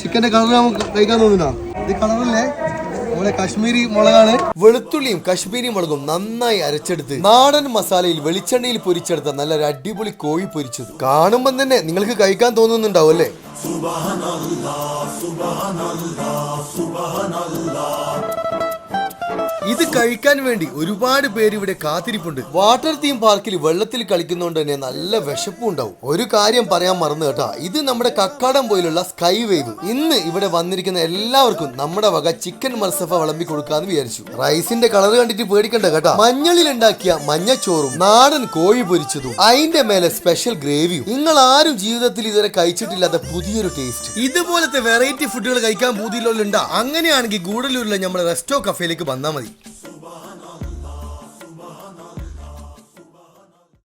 ചിക്കന്റെ കളർ നമുക്ക് കഴിക്കാൻ തോന്നുന്നുണ്ടോ? ഇത് കളറല്ലേ നമ്മുടെ കാശ്മീരി മുളകാണ്. വെളുത്തുള്ളിയും കാശ്മീരി മുളകും നന്നായി അരച്ചെടുത്ത് നാടൻ മസാലയിൽ വെളിച്ചെണ്ണയിൽ പൊരിച്ചെടുത്ത നല്ലൊരു അടിപൊളി കോഴി പൊരിച്ചത്. കാണുമ്പോൾ തന്നെ നിങ്ങൾക്ക് കഴിക്കാൻ തോന്നുന്നുണ്ടാവും അല്ലേ? ഇത് കഴിക്കാൻ വേണ്ടി ഒരുപാട് പേര് ഇവിടെ കാത്തിരിപ്പുണ്ട്. വാട്ടർ തീം പാർക്കിൽ വെള്ളത്തിൽ കളിക്കുന്നതുകൊണ്ട് തന്നെ നല്ല വിശപ്പും ഉണ്ടാവും. ഒരു കാര്യം പറയാൻ മറന്നു കേട്ടാ. ഇത് നമ്മുടെ കക്കാടം പോലുള്ള സ്കൈ വേവ്. ഇന്ന് ഇവിടെ വന്നിരിക്കുന്ന എല്ലാവർക്കും നമ്മുടെ വക ചിക്കൻ മത്സഫ വിളമ്പി കൊടുക്കാന്ന് വിചാരിച്ചു. റൈസിന്റെ കളർ കണ്ടിട്ട് പേടിക്കണ്ട കേട്ടാ. മഞ്ഞളിൽ ഉണ്ടാക്കിയ മഞ്ഞച്ചോറും നാടൻ കോഴി പൊരിച്ചതും അതിന്റെ മേലെ സ്പെഷ്യൽ ഗ്രേവിയും നിങ്ങൾ ആരും ജീവിതത്തിൽ ഇതുവരെ കഴിച്ചിട്ടില്ലാത്ത പുതിയൊരു ടേസ്റ്റ് ഇതുപോലത്തെ വെറൈറ്റി ഫുഡുകൾ കഴിക്കാൻ പൂതിയിലുണ്ടാ അങ്ങനെയാണെങ്കിൽ ഗൂഡല്ലൂരിലെ നമ്മുടെ റെസ്റ്റോ കഫേയിലേക്ക് വന്നാൽ മതി.